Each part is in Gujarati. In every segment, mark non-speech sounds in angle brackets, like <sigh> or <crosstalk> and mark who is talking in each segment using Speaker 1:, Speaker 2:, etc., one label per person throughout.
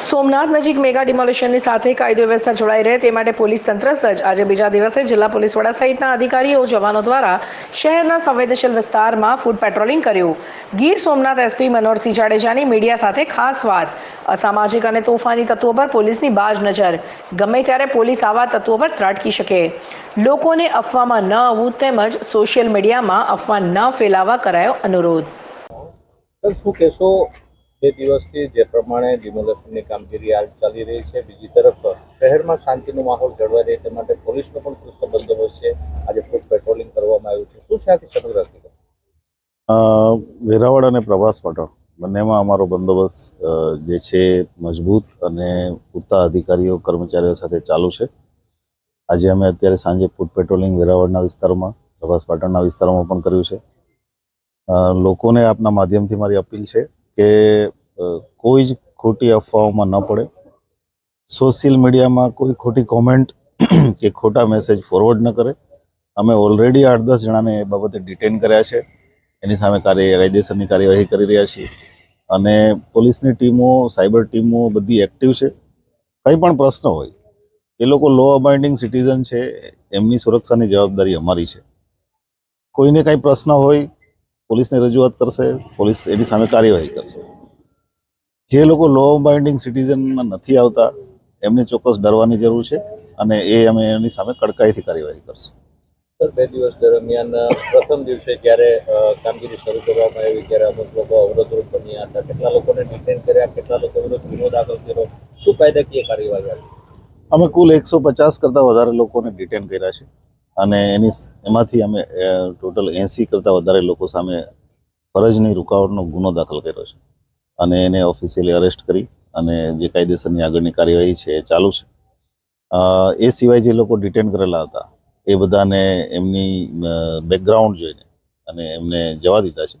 Speaker 1: સોમનાથ નજીક મેગા ડિમોલિશનની સાથે કાયદો વ્યવસ્થા જોડાઈ રહે તે માટે પોલીસ તંત્ર સજ્જ. આજે બીજા દિવસે જિલ્લા પોલીસ વડા સહિતના અધિકારીઓ, જવાનો દ્વારા શહેરના સંવેદનશીલ વિસ્તારમાં ફૂડ પેટ્રોલિંગ કર્યું. ગીર સોમનાથ એસપી મનોહરસિંહ જાડેજાની મીડિયા સાથે ખાસ વાત. અસામાજિક અને તોફાની તત્વો પર પોલીસની બાજ નજર. ગમે ત્યારે પોલીસ આવા તત્વો પર ત્રાટકી શકે. લોકોને અફવામાં ન આવવું તેમજ સોશિયલ મીડિયામાં અફવા ન ફેલાવા કરાયો અનુરોધ.
Speaker 2: શું કહેશો? બે દિવસથી જે પ્રમાણે ડિમોલેશનની કામગીરી હાલ ચાલી રહી છે, બીજી તરફ શહેરમાં શાંતિનો માહોલ જળવાઈ રહે તે માટે પોલીસનો પણ ચુસ્ત બંદોબસ્ત છે. આજે ફૂડ પેટ્રોલિંગ કરવામાં આવ્યું છે. શું છે આથી સમગ્ર
Speaker 3: વેરાવળ અને પ્રવાસ પાટણ બંનેમાં અમારો બંદોબસ્ત જે છે મજબૂત અને પૂરતા અધિકારીઓ, કર્મચારીઓ સાથે ચાલુ છે. આજે અમે અત્યારે સાંજે ફૂડ પેટ્રોલિંગ વેરાવળના વિસ્તારમાં પ્રભાસ પાટણના વિસ્તારોમાં પણ કર્યું છે. લોકોને આપના માધ્યમથી મારી અપીલ છે કે કોઈ જ ખોટી અફવાઓમાં ન પડે. સોશિયલ મીડિયામાં કોઈ ખોટી કોમેન્ટ <clears throat> કે ખોટા મેસેજ ફોરવર્ડ ન કરે. અમે ઓલરેડી આઠ દસ જણાને એ બાબતે ડિટેન કર્યા છે. એની સામે કાર્ય, કાયદેસરની કાર્યવાહી કરી રહ્યા છીએ. અને પોલીસની ટીમો, સાયબર ટીમો બધી એક્ટિવ છે. કંઈ પણ પ્રશ્ન હોય, એ લોકો લો અબાઇન્ડિંગ સિટીઝન છે. એમની સુરક્ષાની જવાબદારી અમારી છે. કોઈને કાંઈ પ્રશ્ન હોય પોલીસને રજૂઆત કરશે પોલીસ એની સામે કાર્યવાહી કરશે. જે લોકો લો બાઇન્ડિંગ સિટીઝનમાં નથી આવતા એમને ચોક્કસ ડરવાની જરૂર છે અને એ અમે એની સામે કડકાઈથી કાર્યવાહી કરશું.
Speaker 2: સર બે દિવસ દરમિયાન પ્રથમ દિવસે જ્યારે કામગીરી શરૂ કરવામાં આવી ત્યારે અમુક લોકો અવરોધરૂપ બન્યા હતા. કેટલા લોકોને ડિટેન કર્યા કેટલા લોકો વિરુદ્ધ ગુનો દાખલ કર્યો? શું કાયદાકીય કાર્યવાહી આવી?
Speaker 3: અમે કુલ એકસો પચાસ કરતાં વધારે લોકોને ડિટેન કર્યા છે. અને એની એમાંથી અમે ટોટલ એંસી કરતાં વધારે લોકો સામે ફરજની રૂકાવટનો ગુનો દાખલ કર્યો છે. અને એને ઓફિશિયલી અરેસ્ટ કરી અને જે કાયદેસરની આગળની કાર્યવાહી છે એ ચાલુ છે. એ સિવાય જે લોકો ડિટેન કરેલા હતા, એ બધાને એમની બેકગ્રાઉન્ડ જોઈને અને એમને જવા દીધા છે.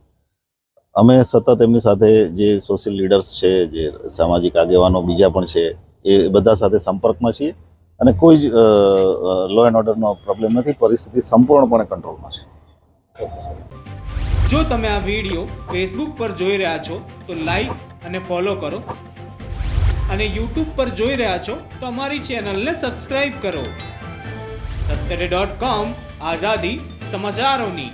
Speaker 3: અમે સતત એમની સાથે જે સોશિયલ લીડર્સ છે, જે સામાજિક આગેવાનો બીજા પણ છે, એ બધા સાથે સંપર્કમાં છીએ. અને કોઈ જ લો એન્ડ ઓર્ડરનો પ્રોબ્લેમ નથી. પરિસ્થિતિ સંપૂર્ણપણે કંટ્રોલમાં છે.
Speaker 4: જો તમે આ વીડિયો ફેસબુક પર જોઈ રહ્યા છો, તો લાઈક અને ફોલો કરો. અને યુટ્યુબ પર જોઈ રહ્યા છો, તો અમારી ચેનલને સબસ્ક્રાઇબ કરો. સત્તરે ડોટ કોમ આઝાદી સમાચારોની.